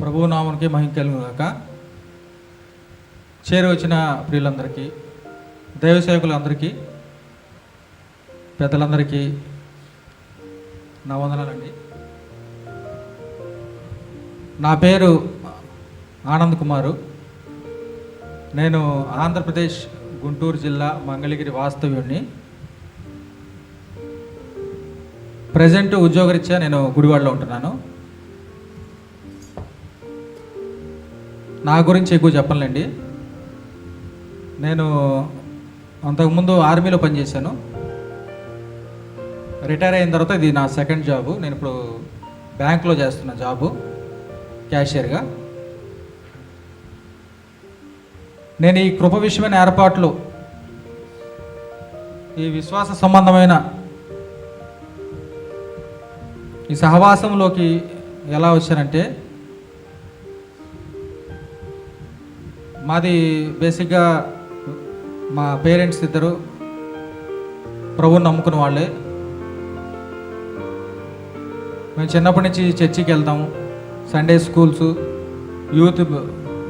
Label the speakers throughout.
Speaker 1: ప్రభు నామానికి మహిమ కలుగు చేరి వచ్చిన ప్రియులందరికీ దైవ సేవకులందరికీ పెద్దలందరికీ నా వందనాలండి. నా పేరు ఆనంద్ కుమారు. నేను ఆంధ్రప్రదేశ్ గుంటూరు జిల్లా మంగళగిరి వాస్తవ్యుణ్ణి. ప్రజెంట్ ఉద్యోగరీత్యా నేను గుడివాడలో ఉంటున్నాను. నా గురించి ఎక్కువ చెప్పనులేండి. నేను అంతకుముందు ఆర్మీలో పనిచేశాను. రిటైర్ అయిన తర్వాత ఇది నా సెకండ్ జాబు. నేను ఇప్పుడు బ్యాంక్లో చేస్తున్న జాబు క్యాషియర్గా. నేను ఈ కృప విషయమైన ఏర్పాట్లు ఈ విశ్వాస సంబంధమైన ఈ సహవాసంలోకి ఎలా వచ్చానంటే మాది బేసిక్గా మా పేరెంట్స్ ఇద్దరు ప్రభుని నమ్ముకున్న వాళ్ళే. మేము చిన్నప్పటి నుంచి చర్చికి వెళ్తాము సండే స్కూల్స్ యూత్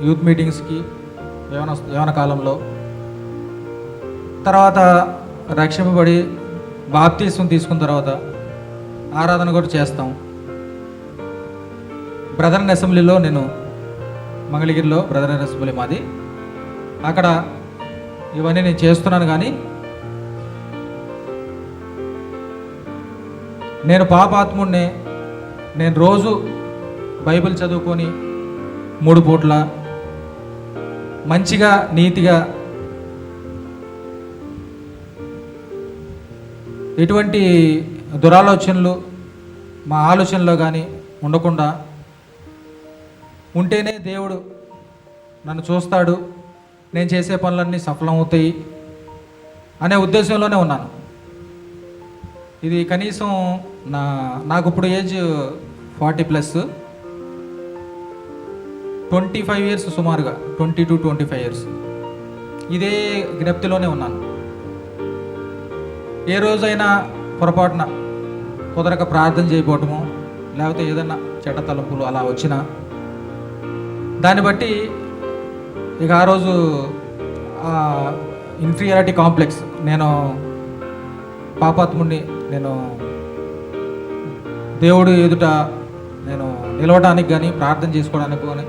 Speaker 1: యూత్ మీటింగ్స్కి యవన యవన కాలంలో. తర్వాత రక్షింపబడి బాప్తీసం తీసుకున్న తర్వాత ఆరాధన కూడా చేస్తాం. బ్రదర్ అసెంబ్లీలో నేను మంగళగిరిలో బ్రదర్ అసెంబ్లీ మాది. అక్కడ ఇవన్నీ నేను చేస్తున్నాను కానీ నేను పాపాత్ముడిని నేను రోజు బైబిల్ చదువుకొని మూడు పూట్ల మంచిగా నీతిగా ఎటువంటి దురాలోచనలు మా ఆలోచనలో కానీ ఉండకుండా ఉంటేనే దేవుడు నన్ను చూస్తాడు. నేను చేసే పనులన్నీ సఫలమవుతాయి అనే ఉద్దేశంలోనే ఉన్నాను. ఇది కనీసం నా నాకు ఇప్పుడు age forty plus. Twenty five years సుమారుగా twenty to twenty five years. ఇదే జ్ఞప్తిలోనే ఉన్నాను. ఏ రోజైనా పొరపాటున కుదరక ప్రార్థన చేయబోవటము లేకపోతే ఏదన్నా చెడ్డ తలుపులు అలా వచ్చినా దాన్ని బట్టి ఇక ఆ రోజు ఇన్ఫీరియారిటీ కాంప్లెక్స్ నేను పాపాత్ముడిని నేను దేవుడు ఎదుట నేను నిలవడానికి కానీ ప్రార్థన చేసుకోవడానికి కానీ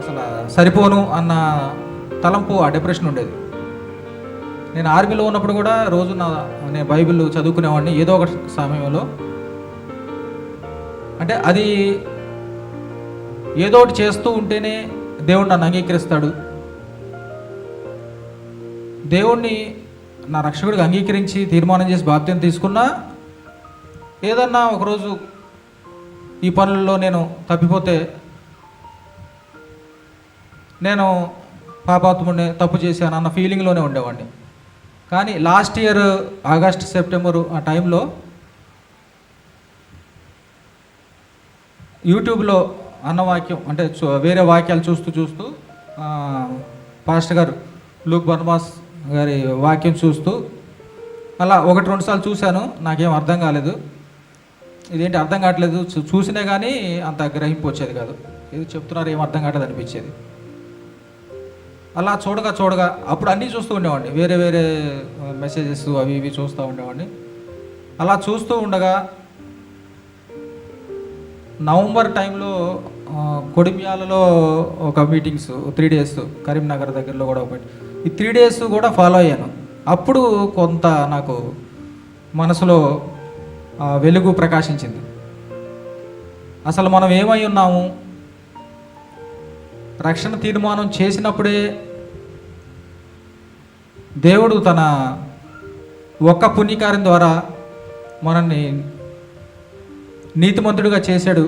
Speaker 1: అసలు సరిపోను అన్న తలంపు ఆ డిప్రెషన్ ఉండేది. నేను ఆర్మీలో ఉన్నప్పుడు కూడా రోజు నా నేను బైబిల్ చదువుకునేవాడిని ఏదో ఒక సమయంలో. అంటే అది ఏదో ఒకటి చేస్తూ ఉంటేనే దేవుడు నన్ను అంగీకరిస్తాడు. దేవుణ్ణి నా రక్షకుడికి అంగీకరించి తీర్మానం చేసి బాధ్యత తీసుకున్నా ఏదన్నా ఒకరోజు ఈ పనుల్లో నేను తప్పిపోతే నేను పాపాత్ముడిని తప్పు చేశాను అన్న ఫీలింగ్లోనే ఉండేవాడిని. కానీ లాస్ట్ ఇయర్ ఆగస్ట్ సెప్టెంబరు ఆ టైంలో యూట్యూబ్లో అన్న వాక్యం అంటే చూ- వేరే వాక్యాలు చూస్తూ చూస్తూ పాస్టర్ గారు లూక్ బర్మాస్ గారి వాక్యం చూస్తూ అలా ఒకటి రెండు సార్లు చూశాను నాకేం అర్థం కాలేదు. ఇదేంటి అర్థం కావట్లేదు? చూ- చూసినా కానీ అంత గ్రహింపు వచ్చేది కాదు. ఏది చెప్తున్నారు ఏం అర్థం కావట్లేదు అనిపించేది. అలా చూడగా చూడగా అప్పుడు అన్నీ చూస్తూ ఉండేవాడిని. వేరే వేరే మెసేజెస్ అవి ఇవి చూస్తూ ఉండేవాడిని. అలా చూస్తూ ఉండగా నవంబర్ టైంలో ఆ, కొడిమ్యాలలో ఒక మీటింగ్స్ త్రీ డేస్ కరీంనగర్ దగ్గరలో కూడా ఒకటి. ఈ త్రీ డేస్ కూడా ఫాలో అయ్యాను. అప్పుడు కొంత నాకు మనసులో వెలుగు ప్రకాశించింది. అసలు మనం ఏమై ఉన్నాము? రక్షణ తీర్మానం చేసినప్పుడే దేవుడు తన ఒక్క పుణ్యకార్యం ద్వారా మనల్ని నీతిమంతుడిగా చేశాడు.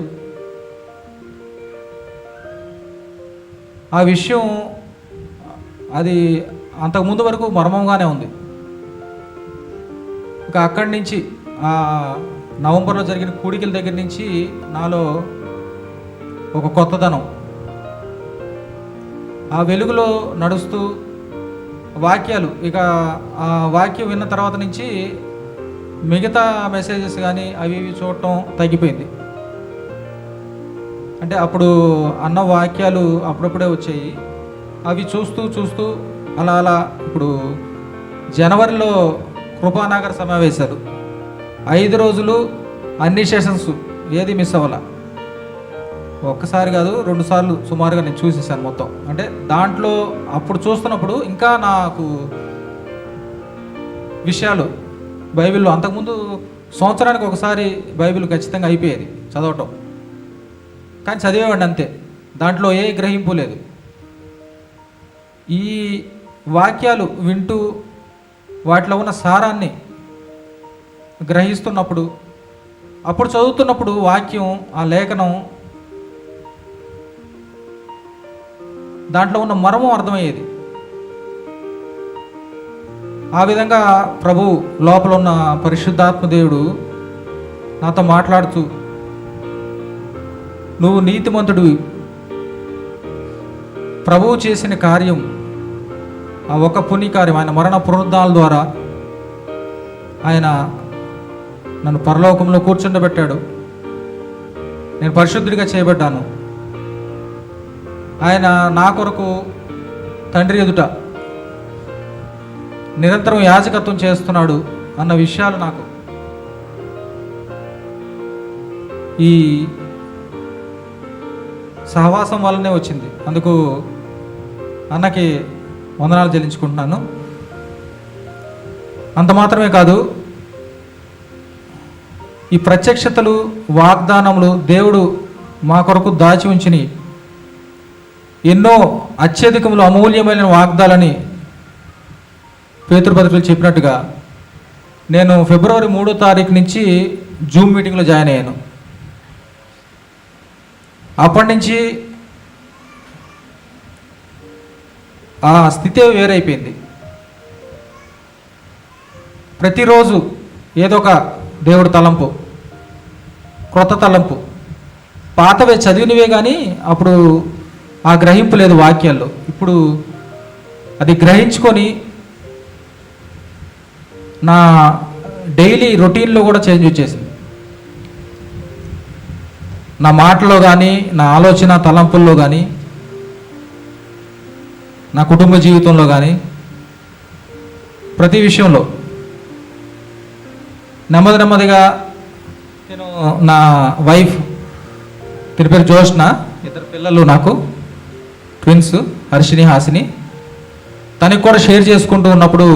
Speaker 1: ఆ విషయం అది అంతకుముందు వరకు మర్మంగానే ఉంది. ఇక అక్కడి నుంచి ఆ నవంబర్లో జరిగిన కూడికల దగ్గర నుంచి నాలో ఒక కొత్తదనం. ఆ వెలుగులో నడుస్తూ వాక్యాలు ఇక ఆ వాక్యం విన్న తర్వాత నుంచి మిగతా మెసేజెస్ కానీ అవి ఇవి చూడటం తగ్గిపోయింది. అంటే అప్పుడు అన్న వాక్యాలు అప్పుడప్పుడే వచ్చాయి. అవి చూస్తూ చూస్తూ అలా అలా ఇప్పుడు జనవరిలో కృపానగర్ సమావేశాలు. ఐదు రోజులు అన్ని సెషన్స్ ఏది మిస్ అవ్వాల. ఒక్కసారి కాదు రెండు సార్లు సుమారుగా నేను చూసేసాను మొత్తం. అంటే దాంట్లో అప్పుడు చూస్తున్నప్పుడు ఇంకా నాకు విషయాలు బైబిల్లో అంతకుముందు సంవత్సరానికి ఒకసారి బైబిల్ ఖచ్చితంగా అయిపోయేది చదవటం. కానీ చదివేవాడిని అంతే. దాంట్లో ఏ గ్రహింపు లేదు. ఈ వాక్యాలు వింటూ వాటిలో ఉన్న సారాన్ని గ్రహిస్తున్నప్పుడు అప్పుడు చదువుతున్నప్పుడు వాక్యం ఆ లేఖనం దాంట్లో ఉన్న మర్మం అర్థమయ్యేది. ఆ విధంగా ప్రభు లోపల ఉన్న పరిశుద్ధాత్మ దేవుడు నాతో మాట్లాడుతూ నువ్వు నీతిమంతుడు. ప్రభువు చేసిన కార్యం ఆ ఒక పుణ్యకార్యం ఆయన మరణ పునరుద్ధాల ద్వారా ఆయన నన్ను పరలోకంలో కూర్చుండబెట్టాడు. నేను పరిశుద్ధుడిగా చేయబడ్డాను. ఆయన నా కొరకు తండ్రి ఎదుట నిరంతరం యాజకత్వం చేస్తున్నాడు అన్న విషయాలు నాకు. ఈ సహవాసం వల్లనే వచ్చింది. అందుకు అన్నకి వందనాలు చెల్లించుకుంటున్నాను. అంత మాత్రమే కాదు ఈ ప్రత్యక్షతలు వాగ్దానములు దేవుడు మా కొరకు దాచి ఉంచిని ఎన్నో అత్యధికములు అమూల్యమైన వాగ్దాలని పేతృపత్రికలు చెప్పినట్టుగా నేను ఫిబ్రవరి మూడో తారీఖు నుంచి జూమ్ మీటింగ్లో జాయిన్ అయ్యాను. అప్పటి నుంచి ఆ స్థితే వేరైపోయింది. ప్రతిరోజు ఏదో ఒక దేవుడు తలంపు క్రొత్త తలంపు. పాతవే చదివినవే కానీ అప్పుడు ఆ గ్రహింపు లేదు వాక్యాల్లో. ఇప్పుడు అది గ్రహించుకొని నా డైలీ రొటీన్లో కూడా చేంజ్ వచ్చేసింది. నా మాటలో కానీ నా ఆలోచన తలంపుల్లో కానీ నా కుటుంబ జీవితంలో కానీ ప్రతి విషయంలో నెమ్మది నెమ్మదిగా నేను నా వైఫ్ తిని పేరు జోష్న ఇద్దరు పిల్లలు నాకు ట్విన్స్ హర్షిని హాసిని తనకి కూడా షేర్ చేసుకుంటూ ఉన్నప్పుడు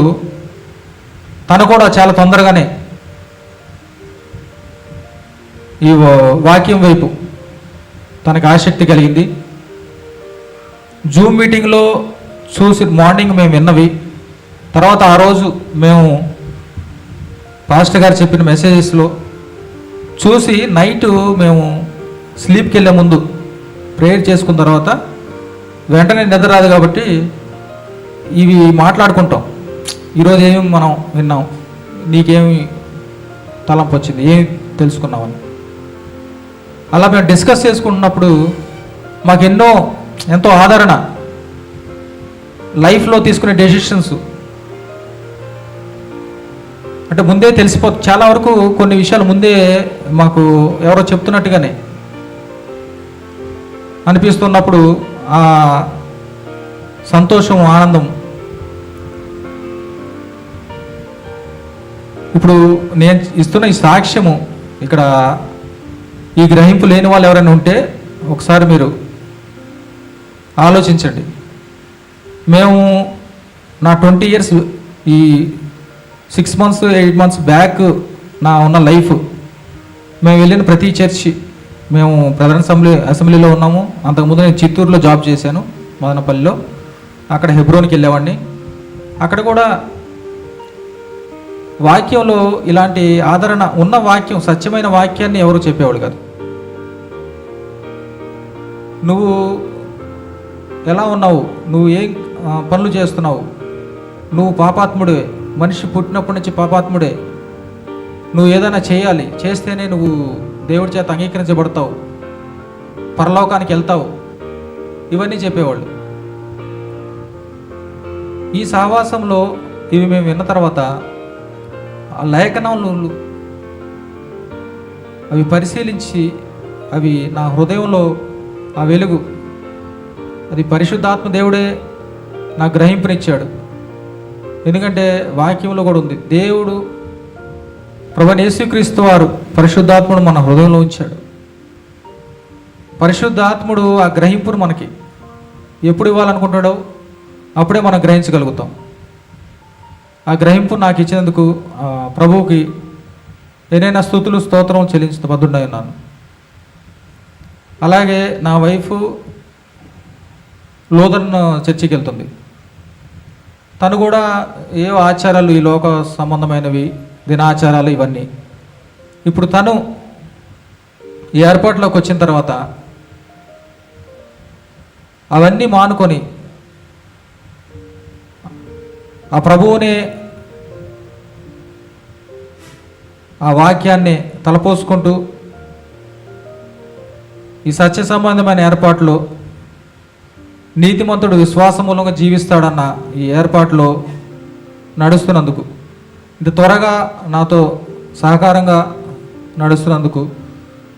Speaker 1: తను కూడా చాలా తొందరగానే ఈ వాక్యం వైపు తనకు ఆసక్తి కలిగింది. జూమ్ మీటింగ్లో చూసి మార్నింగ్ మేము విన్నవి. తర్వాత ఆ రోజు మేము పాస్టర్ గారు చెప్పిన మెసేజెస్లో చూసి నైట్ మేము స్లీప్కి వెళ్ళే ముందు ప్రేయర్ చేసుకున్న తర్వాత వెంటనే నిద్ర రాదు కాబట్టి ఇవి మాట్లాడుకుంటాం. ఈరోజు ఏమి మనం విన్నాం నీకేమి తలంపు వచ్చింది ఏమి తెలుసుకున్నామని అలా మేము డిస్కస్ చేసుకుంటున్నప్పుడు మాకు ఎన్నో ఎంతో ఆదరణ లైఫ్లో తీసుకునే డెసిషన్స్. అంటే ముందే తెలిసిపో చాలా వరకు కొన్ని విషయాలు ముందే మాకు ఎవరో చెప్తున్నట్టుగానే అనిపిస్తున్నప్పుడు ఆ సంతోషం ఆనందం ఇప్పుడు నేను ఇస్తున్న ఈ సాక్ష్యము ఇక్కడ ఈ గ్రహింపు లేని వాళ్ళు ఎవరైనా ఉంటే ఒకసారి మీరు ఆలోచించండి. మేము నా ట్వంటీ ఇయర్స్ ఈ six months eight months back నా ఉన్న లైఫ్. మేము వెళ్ళిన ప్రతి చర్చి మేము ప్రధాన అసెంబ్లీ అసెంబ్లీలో ఉన్నాము. అంతకుముందు నేను చిత్తూరులో జాబ్ చేశాను మదనపల్లిలో. అక్కడ హెబ్రోన్కి వెళ్ళేవాడిని. అక్కడ కూడా వాక్యంలో ఇలాంటి ఆదరణ ఉన్న వాక్యం సత్యమైన వాక్యాన్ని ఎవరు చెప్పేవాడు కాదు. నువ్వు ఎలా ఉన్నావు? నువ్వు ఏం పనులు చేస్తున్నావు? నువ్వు పాపాత్ముడే మనిషి పుట్టినప్పటి నుంచి పాపాత్ముడే. నువ్వు ఏదైనా చేయాలి చేస్తేనే నువ్వు దేవుడి చేత అంగీకరించబడతావు పరలోకానికి వెళ్తావు. ఇవన్నీ చెప్పేవాళ్ళు. ఈ సహవాసంలో ఇవి మేము విన్న తర్వాత ఆ లేఖనంలో అవి పరిశీలించి అవి నా హృదయంలో ఆ వెలుగు. అది పరిశుద్ధాత్మ దేవుడే నాకు గ్రహింపునిచ్చాడు. ఎందుకంటే వాక్యంలో కూడా ఉంది దేవుడు ప్రభు యేసుక్రీస్తు వారు పరిశుద్ధాత్ముడు మన హృదయంలో ఉంచాడు. పరిశుద్ధాత్ముడు ఆ గ్రహింపును మనకి ఎప్పుడు ఇవ్వాలనుకుంటాడో అప్పుడే మనం గ్రహించగలుగుతాం. ఆ గ్రహింపు నాకు ఇచ్చినందుకు ప్రభువుకి ఏదైనా స్థుతులు స్తోత్రం చెల్లించిన బద్దుండై ఉన్నాను. అలాగే నా వైఫ్ లోదన్ చర్చికి వెళ్తుంది. తను కూడా ఏ ఆచారాలు ఈ లోక సంబంధమైనవి దినాచారాలు ఇవన్నీ. ఇప్పుడు తను ఈ ఏర్పాట్లోకి వచ్చిన తర్వాత అవన్నీ మానుకొని ఆ ప్రభువుని ఆ వాక్యాన్ని తలపోసుకుంటూ ఈ సత్య సంబంధమైన ఏర్పాట్లో నీతిమంతుడు విశ్వాసమూలంగా జీవిస్తాడన్న ఈ ఏర్పాట్లో నడుస్తున్నందుకు ఇంత త్వరగా నాతో సహకారంగా నడుస్తున్నందుకు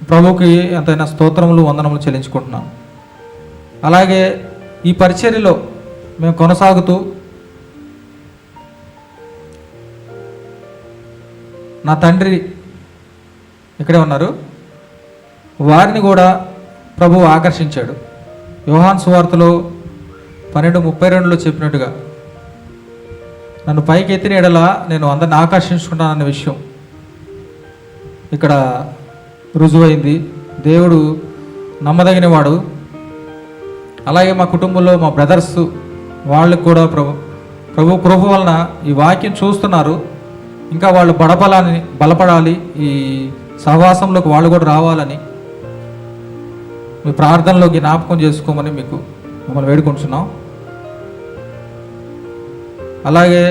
Speaker 1: ప్రభుకి ఎంతైనా స్తోత్రములు వందనములు చెల్లించుకుంటున్నాను. అలాగే ఈ పరిచర్యలో మేము కొనసాగుతూ నా తండ్రి ఇక్కడే ఉన్నారు. వారిని కూడా ప్రభువు ఆకర్షించాడు. యోహాన్ సువార్తలో పన్నెండు ముప్పై రెండులో చెప్పినట్టుగా నన్ను పైకి ఎత్తిన ఎడల నేను అందరిని ఆకర్షించుకుంటానన్న విషయం ఇక్కడ రుజువైంది. దేవుడు నమ్మదగినవాడు. అలాగే మా కుటుంబంలో మా బ్రదర్స్ వాళ్ళకు కూడా ప్రభు ప్రభు కృప వలన ఈ వాక్యం చూస్తున్నారు. ఇంకా వాళ్ళు బడపలాని బలపడాలి. ఈ సహవాసంలోకి వాళ్ళు కూడా రావాలని మీ ప్రార్థనలో జ్ఞాపకం చేసుకోమని మీకు మిమ్మల్ని వేడుకుంటున్నాం. అలాగే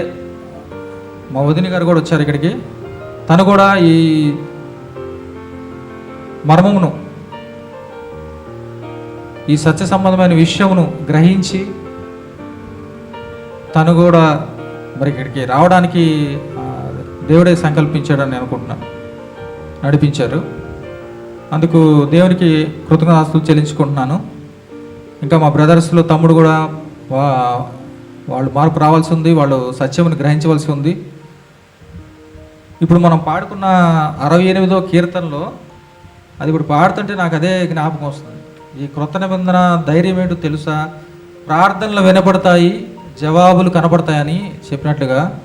Speaker 1: మా వదిన గారు కూడా వచ్చారు ఇక్కడికి. తను కూడా ఈ మర్మమును ఈ సత్య సంబంధమైన విషయమును గ్రహించి తను కూడా మరి ఇక్కడికి రావడానికి దేవుడే సంకల్పించాడని అనుకుంటున్నాను. నడిపించారు. అందుకు దేవునికి కృతజ్ఞతలు చెల్లించుకుంటున్నాను. ఇంకా మా బ్రదర్స్లో తమ్ముడు కూడా వా- వాళ్ళు మార్పు రావాల్సి ఉంది వాళ్ళు సత్యముని గ్రహించవలసి ఉంది. ఇప్పుడు మనం పాడుకున్న అరవై ఎనిమిదో కీర్తనలో అది ఇప్పుడు పాడుతుంటే నాకు అదే జ్ఞాపకం వస్తుంది. ఈ క్రొత్త నిబంధన ధైర్యం ఏంటో తెలుసా? ప్రార్థనలు వినపడతాయి జవాబులు కనపడతాయని చెప్పినట్లుగా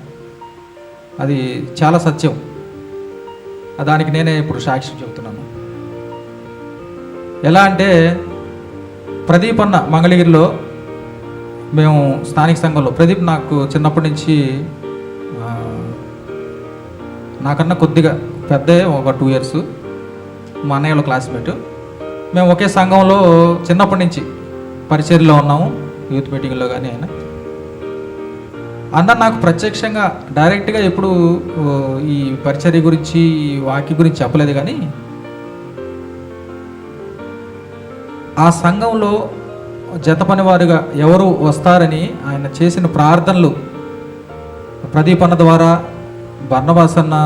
Speaker 1: అది చాలా సత్యం. దానికి నేనే ఇప్పుడు సాక్ష్యం చెబుతున్నాను. ఎలా అంటే ప్రదీప్ అన్న మంగళగిరిలో మేము స్థానిక సంఘంలో ప్రదీప్ నాకు చిన్నప్పటి నుంచి నాకన్నా కొద్దిగా పెద్ద ఒక టూ ఇయర్స్. మా అన్నయ్యలో క్లాస్మేట్. మేము ఒకే సంఘంలో చిన్నప్పటి నుంచి పరిచర్లో ఉన్నాము యూత్ మీటింగ్లో కానీ అయినా. అన్న నాకు ప్రత్యక్షంగా డైరెక్ట్గా ఎప్పుడు ఈ పరిచర్య గురించి ఈ వాక్య గురించి చెప్పలేదు కానీ ఆ సంఘంలో జత పనివారుగా ఎవరు వస్తారని ఆయన చేసిన ప్రార్థనలు ప్రదీప్ అన్న ద్వారా బర్ణబాస్ అన్న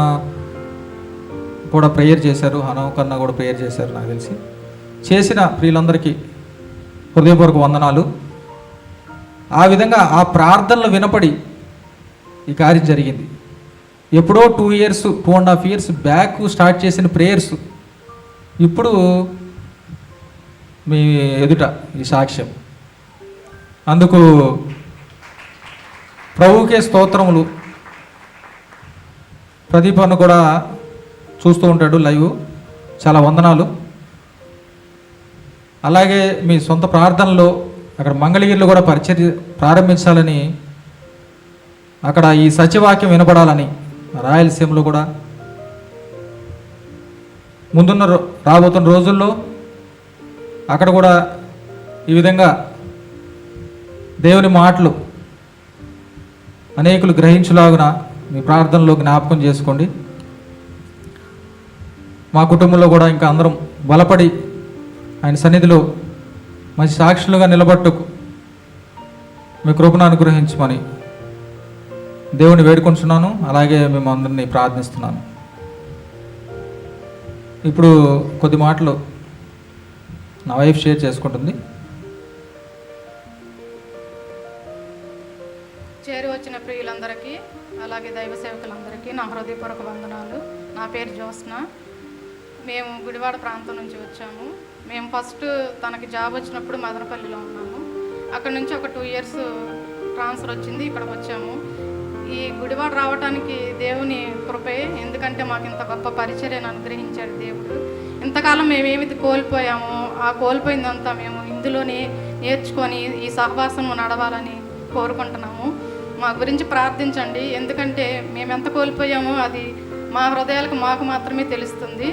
Speaker 1: కూడా ప్రేయర్ చేశారు హనోక్ అన్న కూడా ప్రేయర్ చేశారు నాకు తెలిసి. చేసిన ప్రియులందరికీ హృదయపూర్వక వందనాలు. ఆ విధంగా ఆ ప్రార్థనలు వినపడి ఈ కార్యం జరిగింది. ఎప్పుడో two years two and half years back start చేసిన ప్రేయర్స్ ఇప్పుడు మీ ఎదుట ఈ సాక్ష్యం. అందుకు ప్రభుకే స్తోత్రములు. ప్రదీప్ అన్న కూడా చూస్తూ ఉంటాడు లైవ్. చాలా వందనాలు. అలాగే మీ సొంత ప్రార్థనలో అక్కడ మంగళగిరిలో కూడా పరిచర్ ప్రారంభించాలని అక్కడ ఈ సత్యవాక్యం వినపడాలని రాయలసీమలో కూడా. ముందున్న రో- రాబోతున్న రోజుల్లో అక్కడ కూడా ఈ విధంగా దేవుని మాటలు అనేకులు గ్రహించులాగున మీ ప్రార్థనలో జ్ఞాపకం చేసుకోండి. మా కుటుంబంలో కూడా ఇంకా అందరం బలపడి ఆయన సన్నిధిలో మంచి సాక్షులుగా నిలబట్టుకు మీ కృపను అనుగ్రహించమని దేవుని వేడుకుంటున్నాను అలాగే మేము అందరినీ ప్రార్థిస్తున్నాను. ఇప్పుడు కొద్ది మాటలు నా వైఫ్ షేర్ చేసుకుంటుంది.
Speaker 2: చేరి వచ్చిన ప్రియులందరికీ అలాగే దైవ సేవకులందరికీ నా హృదయపూర్వక వందనాలు. నా పేరు జ్యోత్స్న. మేము గుడివాడ ప్రాంతం నుంచి వచ్చాము. మేము ఫస్ట్ తనకి జాబ్ వచ్చినప్పుడు మదనపల్లిలో ఉన్నాము. అక్కడ నుంచి ఒక టూ ఇయర్స్ ట్రాన్స్ఫర్ వచ్చింది. ఇక్కడ వచ్చాము. ఈ గుడివాడ రావడానికి దేవుని కృపే. ఎందుకంటే మాకు ఇంత గొప్ప పరిచర్యను అనుగ్రహించాడు దేవుడు. ఇంతకాలం మేము కోల్పోయామో ఆ కోల్పోయిందంతా మేము ఇందులోనే నేర్చుకొని ఈ సహవాసం నడవాలని కోరుకుంటున్నాము. మా గురించి ప్రార్థించండి. ఎందుకంటే మేము ఎంత కోల్పోయామో అది మా హృదయాలకు మాకు మాత్రమే తెలుస్తుంది.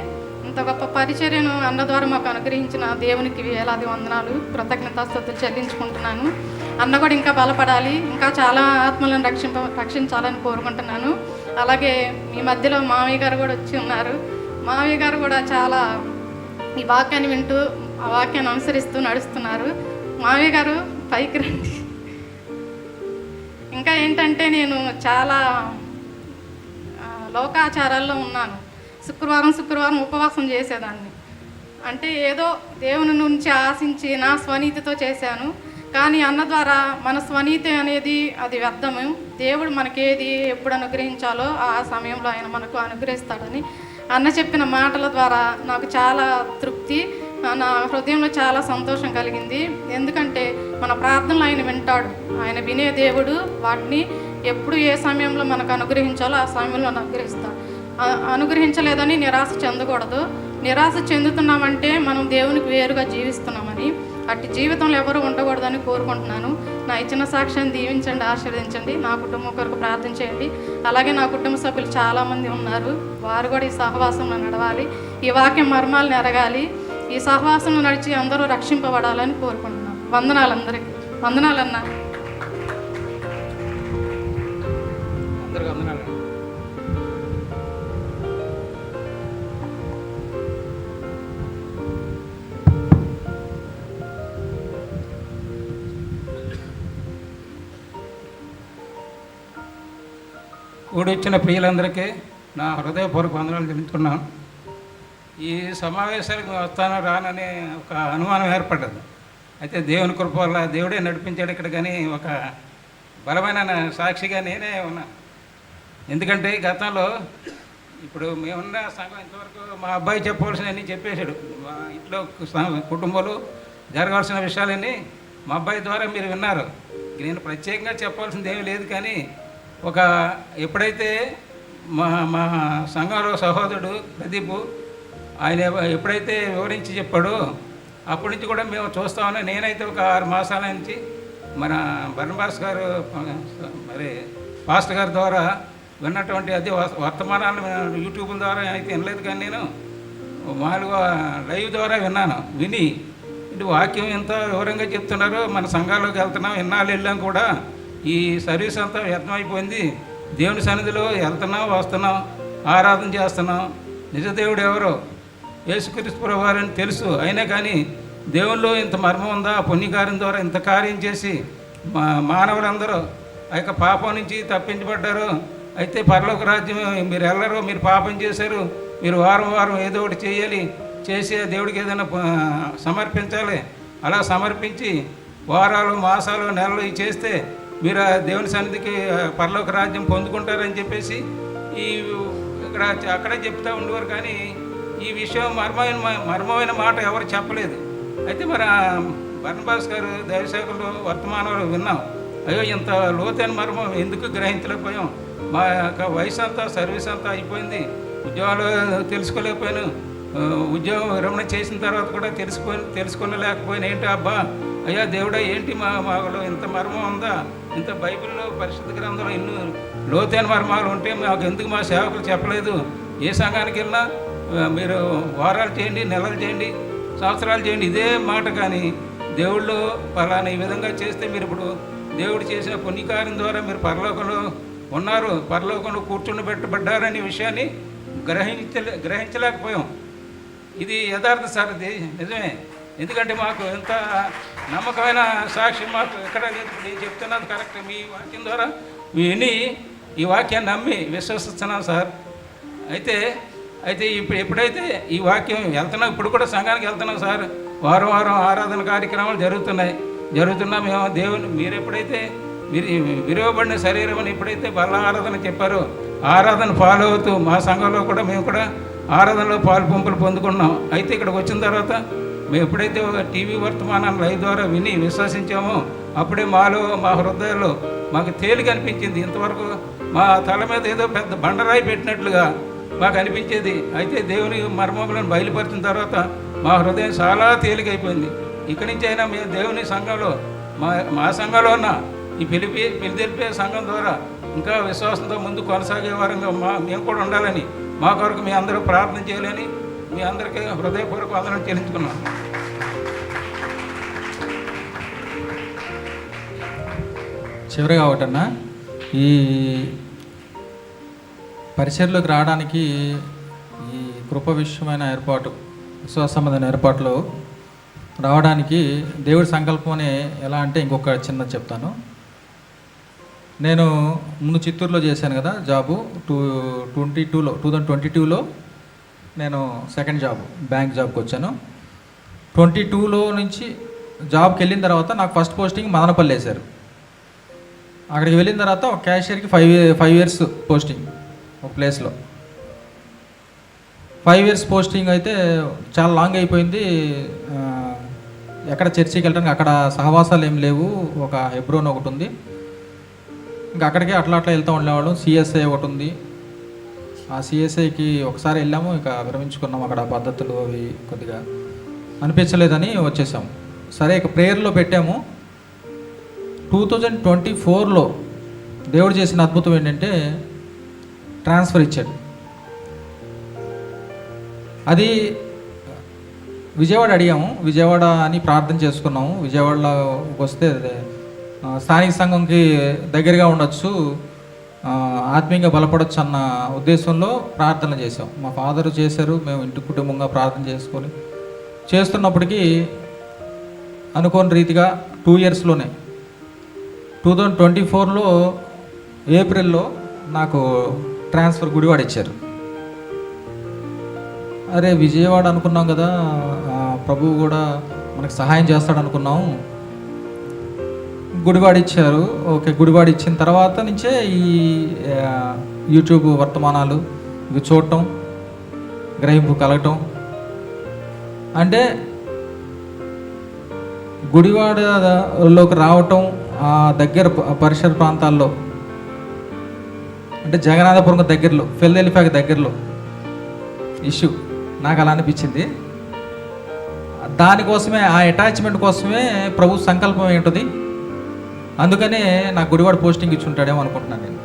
Speaker 2: ఇంత గొప్ప పరిచర్యను అన్న ద్వారా మాకు అనుగ్రహించిన దేవునికి వేలాది వందనాలు కృతజ్ఞతాస్తుతులు చెల్లించుకుంటున్నాను. అన్న కూడా ఇంకా బలపడాలి ఇంకా చాలా ఆత్మలను రక్షింప రక్షించాలని కోరుకుంటున్నాను. అలాగే ఈ మధ్యలో మామయ్య గారు కూడా వచ్చి ఉన్నారు. మామయ్య గారు కూడా చాలా ఈ వాక్యాన్ని వింటూ ఆ వాక్యాన్ని అనుసరిస్తూ నడుస్తున్నారు. మామయ్య గారు పైకి రండి. ఇంకా ఏంటంటే నేను చాలా లోకాచారాల్లో ఉన్నాను. శుక్రవారం శుక్రవారం ఉపవాసం చేసేదాన్ని. అంటే ఏదో దేవుని నుంచి ఆశించి నా స్వనీతితో చేశాను. కానీ అన్న ద్వారా మన స్వనీతి అనేది అది వ్యర్థము. దేవుడు మనకేది ఎప్పుడు అనుగ్రహించాలో ఆ సమయంలో ఆయన మనకు అనుగ్రహిస్తాడని అన్న చెప్పిన మాటల ద్వారా నాకు చాలా తృప్తి నా హృదయంలో చాలా సంతోషం కలిగింది. ఎందుకంటే మన ప్రార్థనలు ఆయన వింటాడు. ఆయన వినే దేవుడు వాటిని ఎప్పుడు ఏ సమయంలో మనకు అనుగ్రహించాలో ఆ సమయంలో అనుగ్రహిస్తాడు. అనుగ్రహించలేదని నిరాశ చెందకూడదు. నిరాశ చెందుతున్నామంటే మనం దేవునికి వేరుగా జీవిస్తున్నామని. అట్టి జీవితంలో ఎవరు ఉండకూడదని కోరుకుంటున్నాను. నా ఇచ్చిన సాక్ష్యాన్ని దీవించండి ఆశీర్వదించండి. నా కుటుంబం కొరకు ప్రార్థన చేయండి. అలాగే నా కుటుంబ సభ్యులు చాలామంది ఉన్నారు. వారు కూడా ఈ సహవాసంలో నడవాలి. ఈ వాక్యం మర్మాలు నెరగాలి ఈ సహవాసంలో నడిచి అందరూ రక్షింపబడాలని కోరుకుంటున్నాను. వందనాలు అందరికీ వందనాలన్నా.
Speaker 3: కూడిచ్చిన ప్రియులందరికీ నా హృదయపూర్వక వందనాలు తెలుపుతున్నాను ఈ సమావేశాలకు వస్తాను రానని ఒక అనుమానం ఏర్పడ్డది. అయితే దేవుని కృప వల్ల దేవుడే నడిపించాడు ఇక్కడ కానీ ఒక బలమైన సాక్షిగా నేనే ఉన్నా. ఎందుకంటే గతంలో ఇప్పుడు మేమున్న సంఘం ఇంతవరకు మా అబ్బాయి చెప్పవలసినవన్నీ చెప్పేశాడు. మా ఇంట్లో కుటుంబాలు కుటుంబంలో జరగాల్సిన విషయాలన్నీ మా అబ్బాయి ద్వారా మీరు విన్నారు. నేను ప్రత్యేకంగా చెప్పాల్సింది ఏమీ లేదు కానీ ఒక ఎప్పుడైతే మా మా సంఘంలో సహోదరుడు ప్రదీప్ ఆయన ఎప్పుడైతే వివరించి చెప్పాడో అప్పటి నుంచి కూడా మేము చూస్తామని నేనైతే ఒక ఆరు మాసాల నుంచి మన బర్ణబాస్ గారు మరి పాస్టర్ గారి ద్వారా విన్నటువంటి అది వర్తమానాలు యూట్యూబ్ ద్వారా అయితే వినలేదు కానీ నేను మామూలుగా లైవ్ ద్వారా విన్నాను విని ఇటు వాక్యం ఎంత వివరంగా చెప్తున్నారు మన సంఘాల్లోకి వెళ్తున్నాం ఇన్నాళ్ళు వెళ్ళాం కూడా ఈ సర్వీస్ అంతా వ్యర్థమైపోయింది. దేవుని సన్నిధిలో వెళ్తున్నాం వస్తున్నాం ఆరాధన చేస్తున్నాం. నిజ దేవుడు ఎవరో? యేసుక్రీస్తు ప్రభువారని తెలుసు. అయినా కానీ దేవుల్లో ఇంత మర్మం ఉందా? పుణ్యకార్యం ద్వారా ఇంత కార్యం చేసి మా మానవులందరూ ఆ యొక్క పాపం నుంచి తప్పించబడ్డారు. అయితే పరలోక రాజ్యం మీరు వెళ్ళరు మీరు పాపం చేశారు. మీరు వారం వారం ఏదో ఒకటి చేయాలి చేసి ఆ దేవుడికి ఏదైనా సమర్పించాలి. అలా సమర్పించి వారాలు మాసాలు నెలలు ఇవి చేస్తే మీరు దేవుని సన్నిధికి పరలోక రాజ్యం పొందుకుంటారని చెప్పేసి ఈ ఇక్కడ అక్కడే చెప్తా ఉండేవారు కానీ ఈ విషయం మర్మమైన మర్మమైన మాట ఎవరు చెప్పలేదు. అయితే మరి ఆ బర్ణబాస్ గారు దైవశాఖలో వర్తమానంలో విన్నాం. అయ్యో ఇంత లోతైన మర్మం ఎందుకు గ్రహించలేకపోయాం? మా యొక్క వయసు అంతా సర్వీస్ అంతా అయిపోయింది. ఉద్యోగాలు తెలుసుకోలేకపోయాను. ఉద్యోగం విరమణ చేసిన తర్వాత కూడా తెలుసుకొని తెలుసుకోలేకపోయినా ఏంటి అబ్బా? అయ్యా దేవుడా ఏంటి మా మాలో ఇంత మర్మం ఉందా? ఇంత బైబిల్లో పరిశుద్ధ గ్రంథంలో ఎన్నో లోతైన మర్మాలు ఉంటే మాకు ఎందుకు మా సేవకులు చెప్పలేదు? ఏ సంఘానికి వెళ్ళినా మీరు వారాలు చేయండి నెలలు చేయండి సంవత్సరాలు చేయండి ఇదే మాట కానీ దేవుళ్ళు పలానా ఈ విధంగా చేస్తే మీరు ఇప్పుడు దేవుడు చేసిన పుణ్యకార్యం ద్వారా మీరు పరలోకంలో ఉన్నారు పరలోకంలో కూర్చుని పెట్టబడ్డారనే విషయాన్ని గ్రహించలే గ్రహించలేకపోయాం. ఇది యథార్థ సార్ ఇది నిజమే. ఎందుకంటే మాకు ఎంత నమ్మకమైన సాక్షి మాత్రం ఎక్కడ లేదు. నేను చెప్తున్నది కరెక్ట్. మీ వాక్యం ద్వారా విని ఈ వాక్యాన్ని నమ్మి విశ్వసిస్తున్నాను సార్. అయితే అయితే ఇప్పుడు ఎప్పుడైతే ఈ వాక్యం వెళ్తున్నాం ఇప్పుడు కూడా సంఘానికి వెళ్తున్నాం సార్. వారం వారం ఆరాధన కార్యక్రమాలు జరుగుతున్నాయి. జరుగుతున్నా మేము దేవుని మీరు ఎప్పుడైతే మీరు శరీరం అని ఎప్పుడైతే బల ఆరాధన చెప్పారో ఆరాధన ఫాలో అవుతూ మా సంఘంలో కూడా మేము కూడా ఆరాధనలో పాలు పంపులు పొందుకున్నాం. అయితే ఇక్కడికి వచ్చిన తర్వాత మేము ఎప్పుడైతే ఒక టీవీ వర్తమానాన్ని లైవ్ ద్వారా విని విశ్వసించామో అప్పుడే మాలో మా హృదయాల్లో మాకు తేలిక అనిపించింది. ఇంతవరకు మా తల మీద ఏదో పెద్ద బండరాయి పెట్టినట్లుగా మాకు అనిపించేది. అయితే దేవుని మర్మములను బయలుపరిచిన తర్వాత మా హృదయం చాలా తేలికైపోయింది. ఇక్కడి నుంచి అయినా మేము దేవుని సంఘంలో మా మా సంఘంలో ఉన్న ఈ పిలిపి పిలిదెలిపే సంఘం ద్వారా ఇంకా విశ్వాసంతో ముందు కొనసాగే వారంగా మా మేము కూడా ఉండాలని మా కొరకు మీ అందరూ ప్రార్థన చేయాలని మీ అందరికీ హృదయపూర్వక వందనం చెల్లించుకున్నాం.
Speaker 1: చివరిగా ఒకటన్నా ఈ పరిచయలోకి రావడానికి ఈ కృప విషయమైన ఏర్పాటు విశ్వాస సంబంధమైన ఏర్పాటులో రావడానికి దేవుడి సంకల్పం అని ఎలా అంటే ఇంకొక చిన్న చెప్తాను. నేను ముందు చిత్తూరులో చేశాను కదా జాబు టూ ట్వంటీ టూలో టూ థౌజండ్ ట్వంటీ టూలో నేను సెకండ్ జాబ్ బ్యాంక్ జాబ్కి వచ్చాను. ట్వంటీ టూలో నుంచి జాబ్కి వెళ్ళిన తర్వాత నాకు ఫస్ట్ పోస్టింగ్ మదనపల్లి వేశారు. అక్కడికి వెళ్ళిన తర్వాత ఒక క్యాషియర్కి ఫైవ్ ఫైవ్ ఇయర్స్ పోస్టింగ్ ఒక ప్లేస్లో. ఫైవ్ ఇయర్స్ పోస్టింగ్ అయితే చాలా లాంగ్ అయిపోయింది. ఎక్కడ చర్చికి వెళ్ళడానికి అక్కడ సహవాసాలు ఏం లేవు. ఒక హెబ్రోన్ ఒకటి ఉంది. ఇంకా అక్కడికే అట్లా అట్లా వెళ్తూ ఉండేవాళ్ళం. సిఎస్ఐ ఒకటి ఉంది. ఆ సిఎస్ఐకి ఒకసారి వెళ్ళాము. ఇక విరమించుకున్నాం అక్కడ పద్ధతులు అవి కొద్దిగా. అనిపించలేదని వచ్చేసాము. సరే ఇక ప్రేయర్లో పెట్టాము. టూ థౌజండ్ ట్వంటీ ఫోర్లో దేవుడు చేసిన అద్భుతం ఏంటంటే ట్రాన్స్ఫర్ ఇచ్చాడు. అది విజయవాడ అడిగాము. విజయవాడ అని ప్రార్థన చేసుకున్నాము. విజయవాడలో వస్తే స్థానిక సంఘంకి దగ్గరగా ఉండొచ్చు ఆత్మీయంగా బలపడొచ్చు అన్న ఉద్దేశంలో ప్రార్థన చేసాం మా ఫాదరు చేశారు. మేము ఇంటి కుటుంబంగా ప్రార్థన చేసుకొని చేస్తున్నప్పటికీ అనుకోని రీతిగా టూ ఇయర్స్లోనే టూ థౌజండ్ ట్వంటీ ఫోర్లో ఏప్రిల్లో నాకు ట్రాన్స్ఫర్ గుడివాడ ఇచ్చారు. అరే విజయవాడ అనుకున్నాం కదా ప్రభువు కూడా మనకు సహాయం చేస్తాడు అనుకున్నాం గుడివాడ ఇచ్చారు. ఓకే గుడివాడ ఇచ్చిన తర్వాత నుంచే ఈ యూట్యూబ్ వర్తమానాలు ఇవి చూడటం గ్రహింపు కలగటం. అంటే గుడివాడలోకి రావటం ఆ దగ్గర పరిసర ప్రాంతాల్లో. అంటే జగన్నాథపురం దగ్గరలో ఫిల్దెలిఫాక్ దగ్గరలో ఇష్యూ. నాకు అలా అనిపించింది. దానికోసమే ఆ అటాచ్మెంట్ కోసమే ప్రభు సంకల్పం ఏంటది? అందుకనే నాకు గుడివాడ పోస్టింగ్ ఇచ్చి ఉంటాడేమో అనుకుంటున్నాను నేను.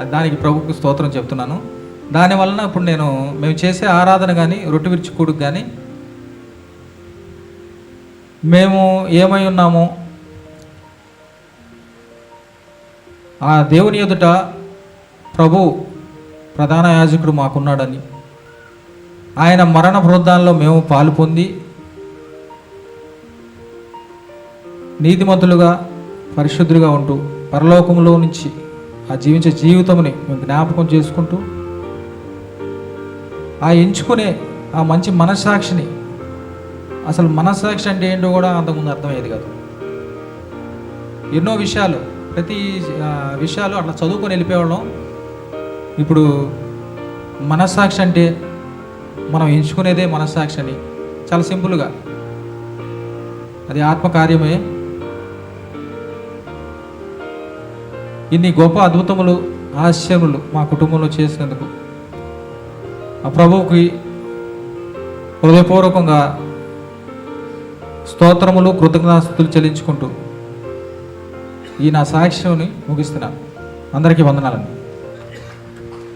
Speaker 1: అది దానికి ప్రభుకు స్తోత్రం చెప్తున్నాను. దాని వలన ఇప్పుడు నేను మేము చేసే ఆరాధన కానీ రొట్టె విరుచుకూడుకు కానీ మేము ఏమై ఉన్నామో ఆ దేవుని ఎదుట ప్రభు ప్రధాన యాజకుడు మాకున్నాడని. ఆయన మరణ బృందాల్లో మేము పాలు పొంది నీతిమంతులుగా పరిశుద్ధులుగా ఉంటూ పరలోకంలో నుంచి ఆ జీవించే జీవితంని మేము జ్ఞాపకం చేసుకుంటూ ఆ ఎంచుకునే ఆ మంచి మనస్సాక్షిని అసలు మనస్సాక్షి అంటే ఏంటో కూడా అంతకుముందు అర్థమయ్యేది కాదు. ఎన్నో విషయాలు ప్రతి విషయాలు అట్లా చదువుకొని వెళ్ళిపోయేవాళ్ళం. ఇప్పుడు మనస్సాక్షి అంటే మనం ఎంచుకునేదే మనస్సాక్షి అని. చాలా సింపుల్గా. అది ఆత్మకార్యమే. ఇన్ని గొప్ప అద్భుతములు ఆశ్చర్యములు మా కుటుంబంలో చేసినందుకు. ఆ ప్రభువుకి హృదయపూర్వకంగా స్తోత్రములు కృతజ్ఞతాస్తుతులు చెల్లించుకుంటూ ఈ నా సాక్ష్యంని ముగిస్తున్నాను అందరికీ వందనాలండి.